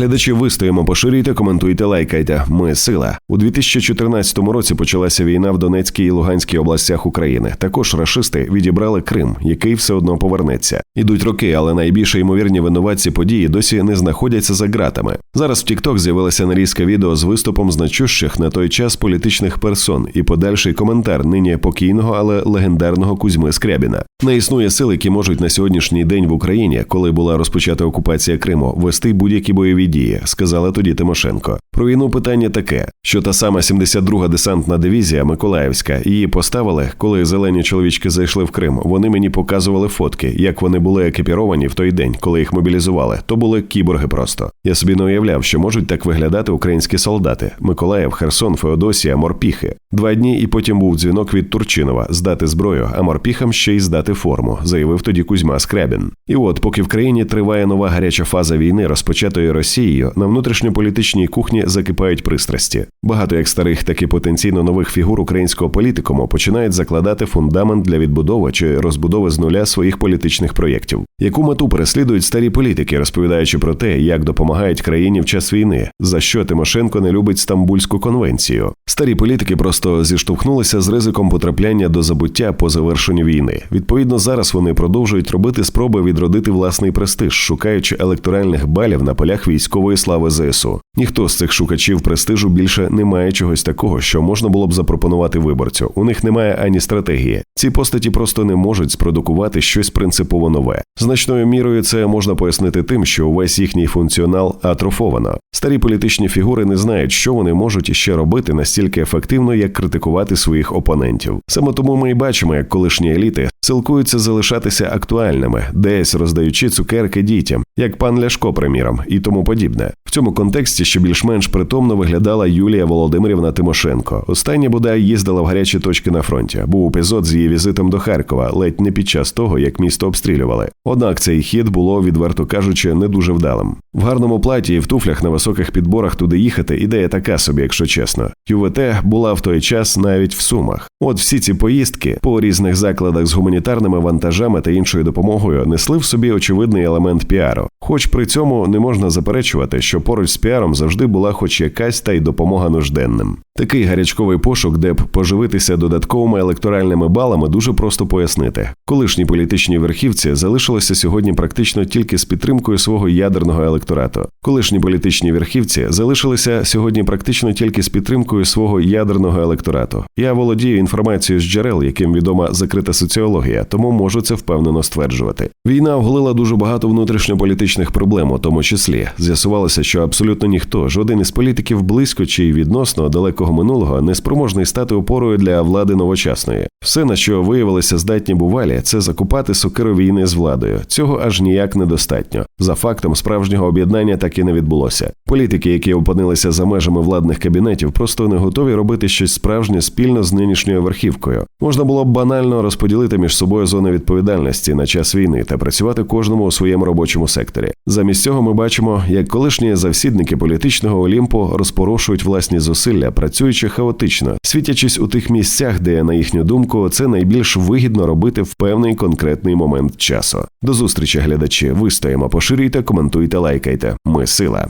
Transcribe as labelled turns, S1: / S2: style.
S1: Глядачі вистоїмо, поширюйте, коментуйте, лайкайте. Ми сила. У 2014 році почалася війна в Донецькій і Луганській областях України. Також рашисти відібрали Крим, який все одно повернеться. Ідуть роки, але найбільше ймовірні винуватці події досі не знаходяться за ґратами. Зараз в TikTok з'явилася нарізка відео з виступом значущих на той час політичних персон і подальший коментар нині покійного, але легендарного Кузьми Скрябіна. Не існує сил, які можуть на сьогоднішній день в Україні, коли була розпочата окупація Криму, вести будь-які бойові дії, сказала тоді Тимошенко. Про війну питання таке, що та сама 72-га десантна дивізія Миколаївська її поставили, коли зелені чоловічки зайшли в Крим. Вони мені показували фотки, як вони були екіпіровані в той день, коли їх мобілізували. То були кіборги просто. Я собі не уявляв, що можуть так виглядати українські солдати: Миколаїв, Херсон, Феодосія, Морпіхи. Два дні, і потім був дзвінок від Турчинова здати зброю, а морпіхам ще й здати форму, заявив тоді Кузьма Скрябін. І от, поки в країні триває нова гаряча фаза війни, розпочатої Росією, на внутрішньополітичній кухні закипають пристрасті. Багато як старих, так і потенційно нових фігур українського політикуму починають закладати фундамент для відбудови чи розбудови з нуля своїх політичних проєктів. Яку мету переслідують старі політики, розповідаючи про те, як допомагають країні в час війни, за що Тимошенко не любить Стамбульську конвенцію. Старі політики просто зіштовхнулися з ризиком потрапляння до забуття по завершенню війни. Відповідно, зараз вони продовжують робити спроби відродити власний престиж, шукаючи електоральних балів на полях військової слави ЗСУ. Ніхто з цих шукачів престижу більше не має чогось такого, що можна було б запропонувати виборцю. У них немає ані стратегії. Ці постаті просто не можуть спродукувати щось принципово нове. Значною мірою це можна пояснити тим, що увесь їхній функціонал атрофовано. Старі політичні фігури не знають, що вони можуть іще робити настільки ефективно, як критикувати своїх опонентів. Саме тому ми і бачимо, як колишні еліти силкуються залишатися актуальними, десь роздаючи цукерки дітям, як пан Ляшко, приміром, і тому подібне. В цьому контексті ще більш-менш притомно виглядала Юлія Володимирівна Тимошенко. Остання бодай їздила в гарячі точки на фронті. Був епізод з її візитом до Харкова, ледь не під час того, як місто обстрілювали. Однак цей хід було, відверто кажучи, не дуже вдалим. В гарному платі і в туфлях на високих підборах туди їхати ідея така собі, якщо чесно. ЮВТ була в той час навіть в сумах. От всі ці поїздки по різних закладах з гуманітарними вантажами та іншою допомогою несли в собі очевидний елемент піару. Хоч при цьому не можна заперечувати, що поруч з піаром завжди була хоч якась та й допомога нужденним. Такий гарячковий пошук, де б поживитися додатковими електоральними балами, дуже просто пояснити. Колишні політичні верхівці залишилися сьогодні практично тільки з підтримкою свого ядерного електорату. Колишні політичні верхівці залишилися сьогодні практично тільки з підтримкою свого ядерного електорату. Я володію інформацією з джерел, яким відома закрита соціологія, тому можу це впевнено стверджувати. Війна оголила дуже багато внутрішньополітичних проблем, у тому числі з'ясувалося, що абсолютно ніхто, жоден із політиків близько чи відносно далекого минулого не спроможний стати опорою для влади новочасної. Все, на що виявилися здатні бувалі, це закупати сокиру війни з владою. Цього аж ніяк недостатньо. За фактом справжнього об'єднання так і не відбулося. Політики, які опинилися за межами владних кабінетів, просто не готові робити щось справжнє спільно з нинішньою верхівкою. Можна було б банально розподілити між собою зони відповідальності на час війни та працювати кожному у своєму робочому секторі. Замість цього ми бачимо, як колишні завсідники політичного олімпу розпорошують власні зусилля, працюючи хаотично, світячись у тих місцях, де, на їхню думку, це найбільш вигідно робити в певний конкретний момент часу. До зустрічі, глядачі. Вистоїмо, поширюйте, коментуйте, лайкайте. Ми сила.